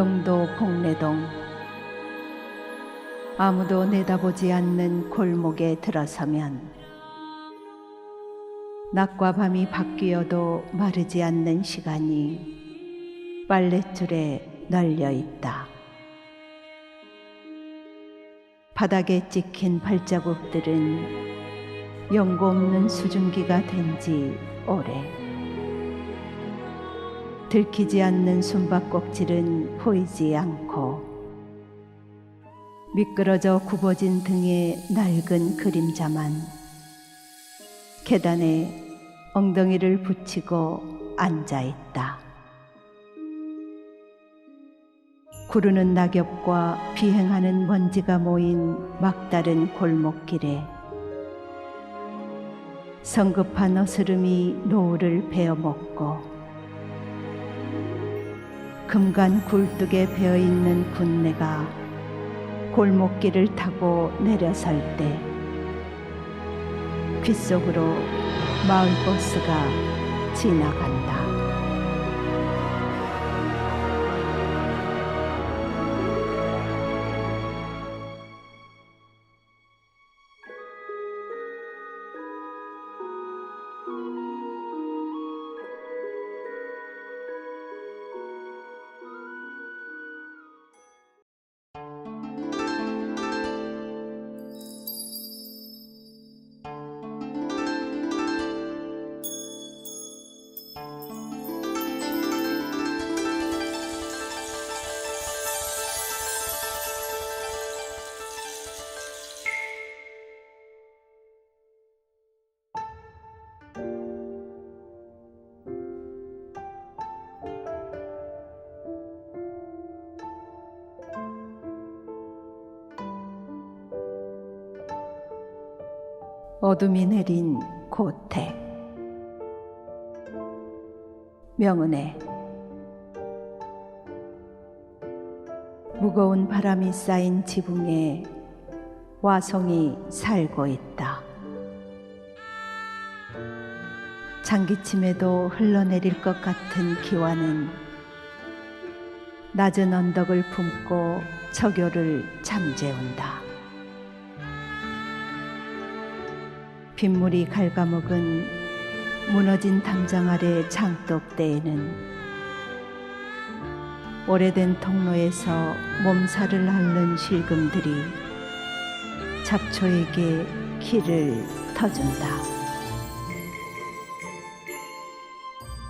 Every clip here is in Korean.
영도 공내동 아무도 내다보지 않는 골목에 들어서면 낮과 밤이 바뀌어도 마르지 않는 시간이 빨랫줄에 널려 있다. 바닥에 찍힌 발자국들은 연고 없는 수증기가 된 지 오래. 들키지 않는 숨바꼭질은 보이지 않고 미끄러져 굽어진 등의 낡은 그림자만 계단에 엉덩이를 붙이고 앉아 있다. 구르는 낙엽과 비행하는 먼지가 모인 막다른 골목길에 성급한 어스름이 노을을 베어먹고 금간 굴뚝에 베어 있는 군내가 골목길을 타고 내려설 때 귓속으로 마을버스가 지나간다. 어둠이 내린 고택 명은혜 무거운 바람이 쌓인 지붕에 와송이 살고 있다. 장기침에도 흘러내릴 것 같은 기와는 낮은 언덕을 품고 저교를 잠재운다. 빗물이 갉아먹은 무너진 담장 아래 장독대에는 오래된 통로에서 몸살을 앓는 실금들이 잡초에게 길을 터준다.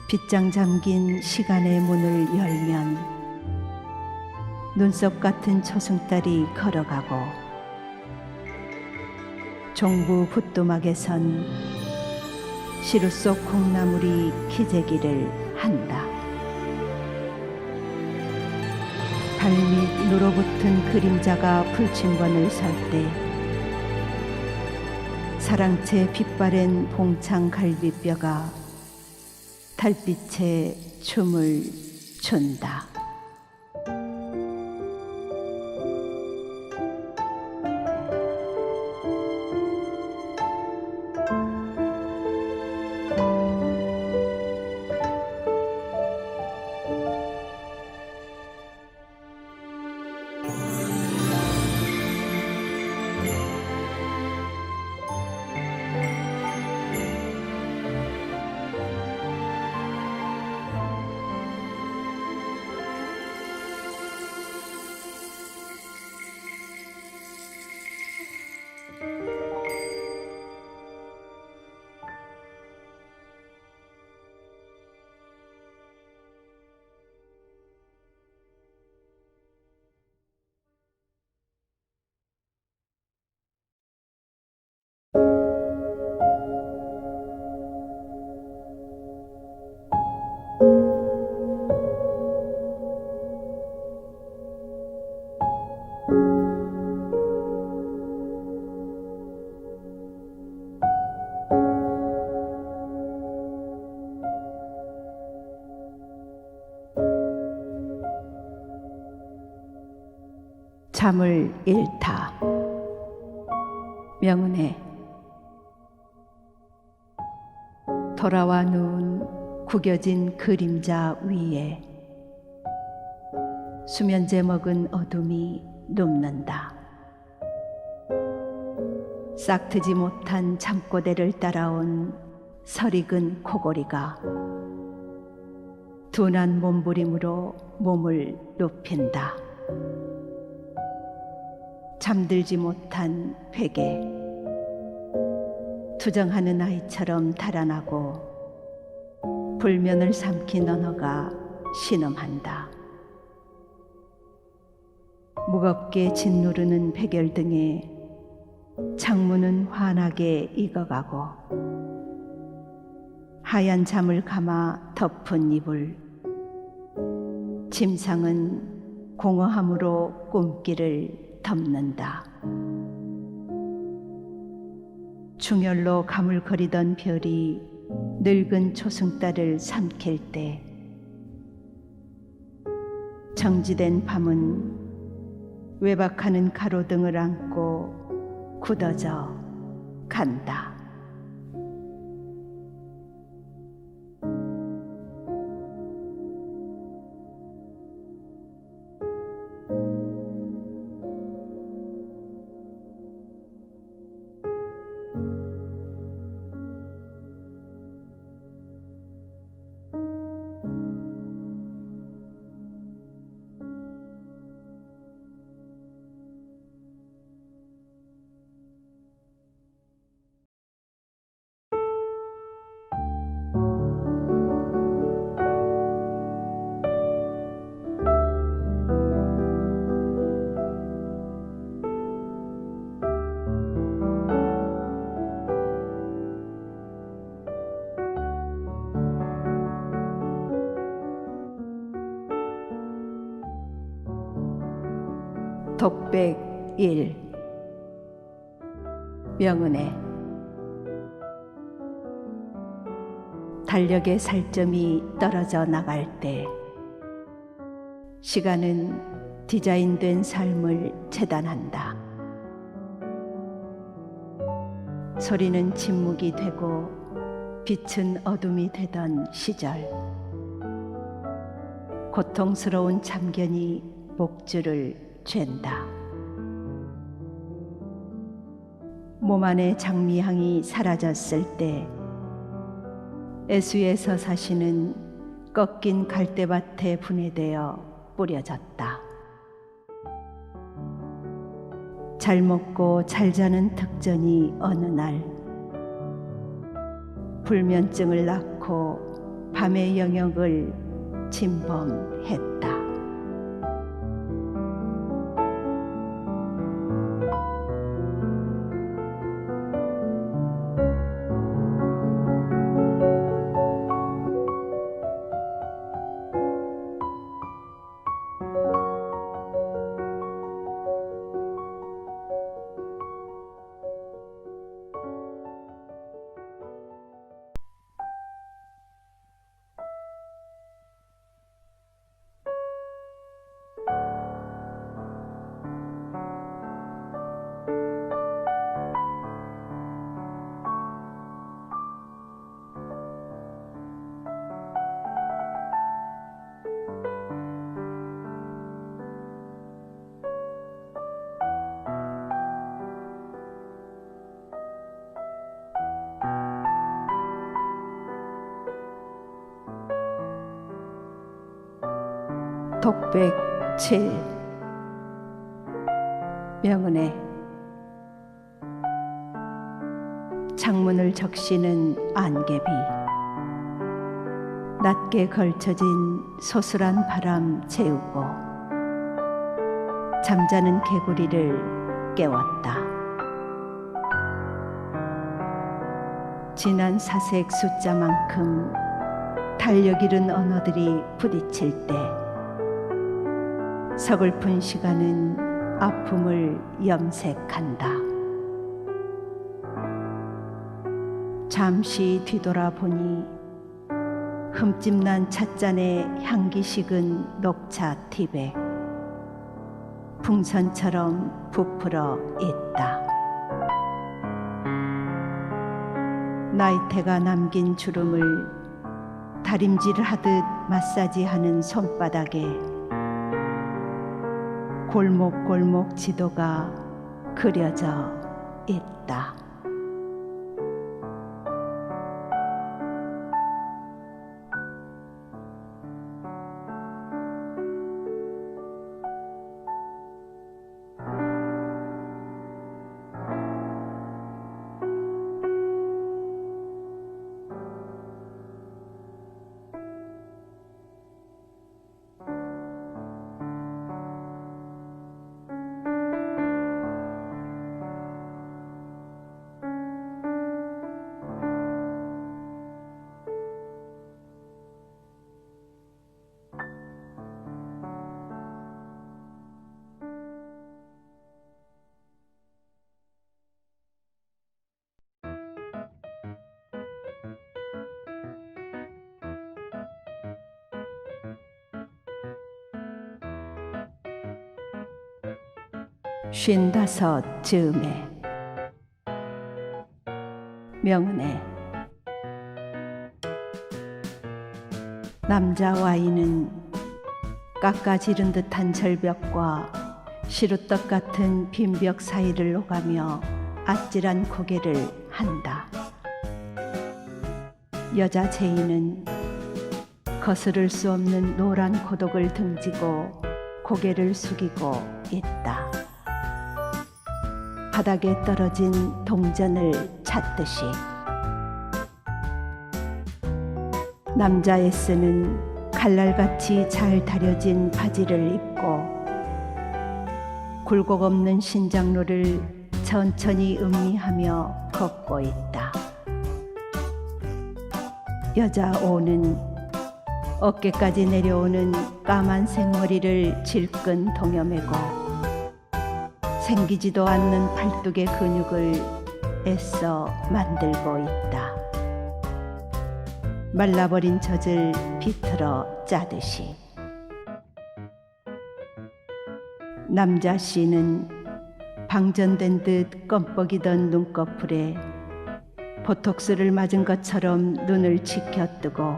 빗장 잠긴 시간의 문을 열면 눈썹 같은 초승달이 걸어가고 종부 붓도막에선 시루 속 콩나물이 기재기를 한다. 발밑 누러붙은 그림자가 불침번을 설 때 사랑채 빛바랜 봉창 갈비뼈가 달빛에 춤을 춘다. 잠을 잃다. 명은혜 돌아와 누운 구겨진 그림자 위에 수면제 먹은 어둠이 눕는다. 싹트지 못한 잠꼬대를 따라온 설익은 코골이가 둔한 몸부림으로 몸을 눕힌다. 잠들지 못한 베개 투정하는 아이처럼 달아나고 불면을 삼킨 언어가 신음한다. 무겁게 짓누르는 백열 등에 창문은 환하게 익어가고 하얀 잠을 감아 덮은 이불 침상은 공허함으로 꿈길을 덮는다. 중열로 가물거리던 별이 늙은 초승달을 삼킬 때 정지된 밤은 외박하는 가로등을 안고 굳어져 간다. 독백 1 명은혜. 달력의 살점이 떨어져 나갈 때 시간은 디자인된 삶을 재단한다. 소리는 침묵이 되고 빛은 어둠이 되던 시절. 고통스러운 참견이 목줄을 잰다. 몸 안의 장미향이 사라졌을 때 애수에서 사시는 꺾인 갈대밭에 분해되어 뿌려졌다. 잘 먹고 잘 자는 특전이 어느 날 불면증을 낳고 밤의 영역을 침범했다. 독백 7 명은혜 창문을 적시는 안개비. 낮게 걸쳐진 소슬한 바람 재우고 잠자는 개구리를 깨웠다. 진한 사색 숫자만큼 달력 잃은 언어들이 부딪힐 때 서글픈 시간은 아픔을 염색한다. 잠시 뒤돌아보니 흠집난 찻잔에 향기 식은 녹차 티백 풍선처럼 부풀어 있다. 나이테가 남긴 주름을 다림질하듯 마사지하는 손바닥에 골목골목 지도가 그려져 있다. 쉰다섯 즈음에 명은혜 남자 와인은 깎아지른 듯한 절벽과 시루떡 같은 빈벽 사이를 오가며 아찔한 고개를 한다. 여자 제인은 거스를 수 없는 노란 고독을 등지고 고개를 숙이고 있다. 바닥에 떨어진 동전을 찾듯이 남자 에스는 칼날같이 잘 다려진 바지를 입고 굴곡 없는 신장로를 천천히 음미하며 걷고 있다. 여자 오는 어깨까지 내려오는 까만 생머리를 질끈 동여매고 생기지도 않는 팔뚝의 근육을 애써 만들고 있다. 말라버린 젖을 비틀어 짜듯이. 남자 씨는 방전된 듯 껌뻑이던 눈꺼풀에 보톡스를 맞은 것처럼 눈을 치켜뜨고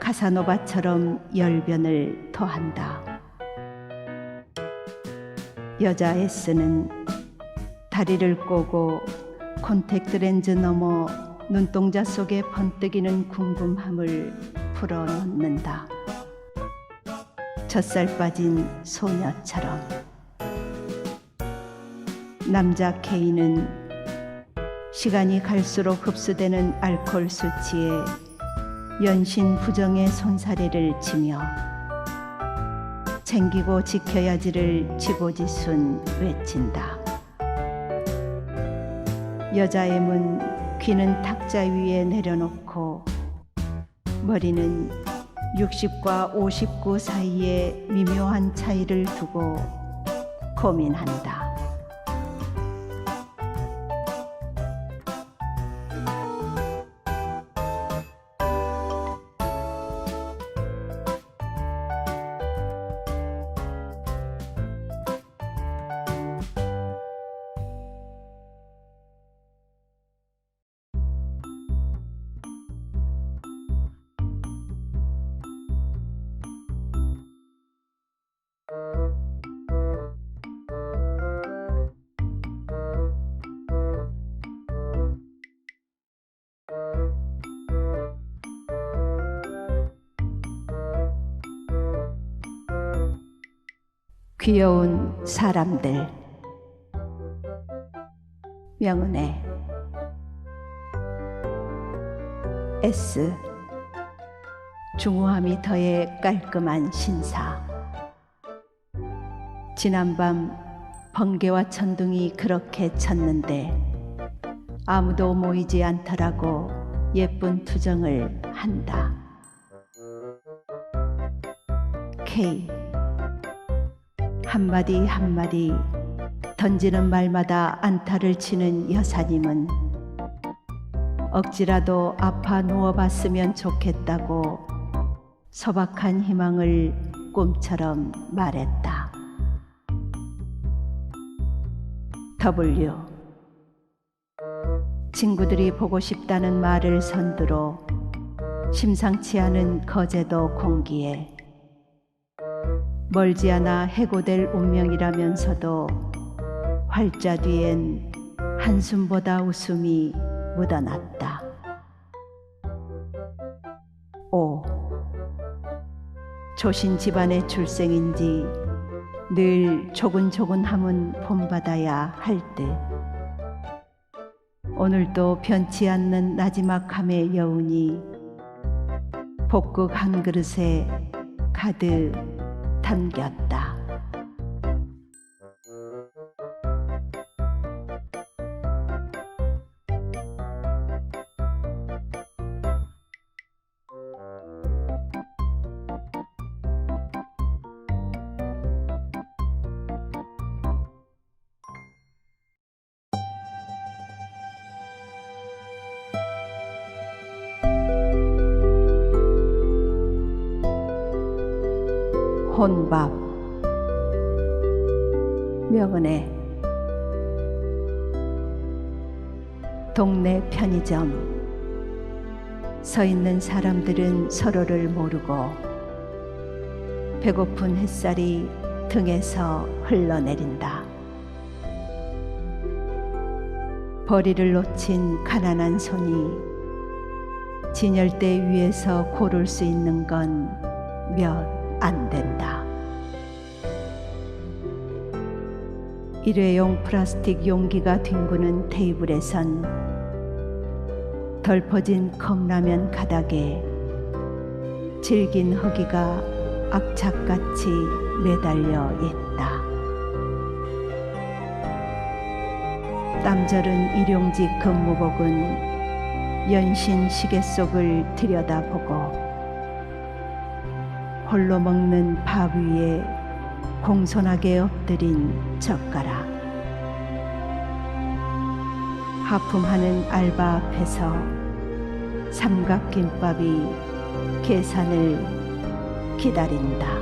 카사노바처럼 열변을 토한다. 여자 S는 다리를 꼬고 콘택트 렌즈 너머 눈동자 속에 번뜩이는 궁금함을 풀어놓는다. 젖살 빠진 소녀처럼. 남자 K는 시간이 갈수록 흡수되는 알코올 수치에 연신 부정의 손사래를 치며 챙기고 지켜야지를 지고지순 외친다. 여자 M은 귀는 탁자 위에 내려놓고 머리는 60과 59 사이의 미묘한 차이를 두고 고민한다. 귀여운 사람들. 명은혜. S. 중후함이 더해 깔끔한 신사. 지난밤 번개와 천둥이 그렇게 쳤는데 아무도 모이지 않더라고 예쁜 투정을 한다. K 한마디 한마디 던지는 말마다 안타를 치는 여사님은 억지라도 아파 누워봤으면 좋겠다고 소박한 희망을 꿈처럼 말했다. W 친구들이 보고 싶다는 말을 선두로 심상치 않은 거제도 공기에 멀지 않아 해고될 운명이라면서도 활자 뒤엔 한숨보다 웃음이 묻어났다. 오. 조신 집안의 출생인지 늘 조근조근함은 본받아야 할 듯. 오늘도 변치 않는 나지막함의 여운이 복국 한 그릇에 가득 담겼 혼밥 명은혜 동네 편의점 서 있는 사람들은 서로를 모르고 배고픈 햇살이 등에서 흘러내린다. 벌이를 놓친 가난한 손이 진열대 위에서 고를 수 있는 건 몇 안 된다. 일회용 플라스틱 용기가 뒹구는 테이블에선 덜퍼진 컵라면 가닥에 질긴 허기가 악착같이 매달려 있다. 땀절은 일용직 근무복은 연신 시계 속을 들여다보고 홀로 먹는 밥 위에 공손하게 엎드린 젓가락. 하품하는 알바 앞에서 삼각김밥이 계산을 기다린다.